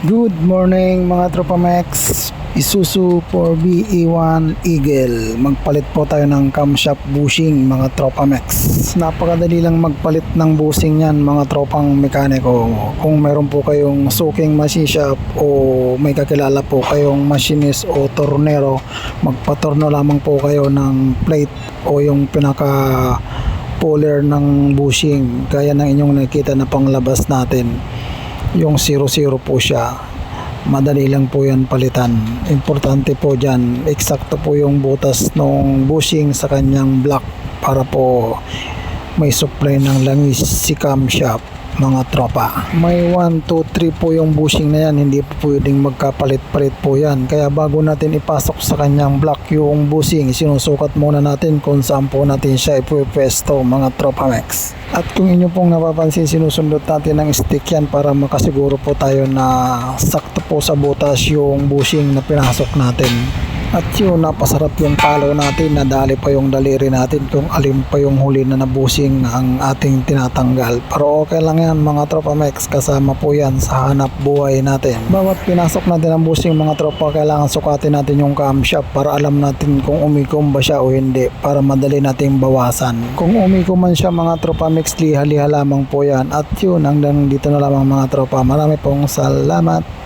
Good morning mga Tropa Max. Isuzu 4BE1 Eagle. Magpalit po tayo ng camshaft bushing mga Tropa Max. Napakadali lang magpalit ng bushing yan mga tropang mekaniko. Kung meron po kayong suking machine shop o may kakilala po kayong machinist o tornero Magpatorno lamang po kayo ng plate o yung pinaka puller ng bushing Gaya ng inyong nakikita na panglabas natin yung 00 po siya. Madali lang po yan palitan. Importante po dyan eksakto po yung butas ng bushing sa kanyang block para po may supply ng langis si camshaft mga tropa. May 1, 2, 3 po yung bushing na yan. Hindi po pwedeng magkapalit-palit po yan. Kaya bago natin ipasok sa kanyang block yung bushing sinusukat muna natin kung saan po natin siya ipwesto mga tropa max. At kung inyo pong napapansin sinusundot natin ng stick yan para makasiguro po tayo na sakto po sa butas yung bushing na pinasok natin at yun, napasarap yung palo natin, nadali pa yung daliri natin kung alin pa yung huli na nabusing ang ating tinatanggal. Pero okay lang yan mga tropa max, kasama po yan sa hanap buhay natin. Bawat pinasok natin ang busing mga tropa, kailangan sukatin natin yung camshaft para alam natin kung umikom ba siya o hindi para madali nating bawasan. Kung umikom man siya mga tropa mix, liha-liha lamang po yan. At yun, hanggang dito na lamang mga tropa. Marami pong salamat.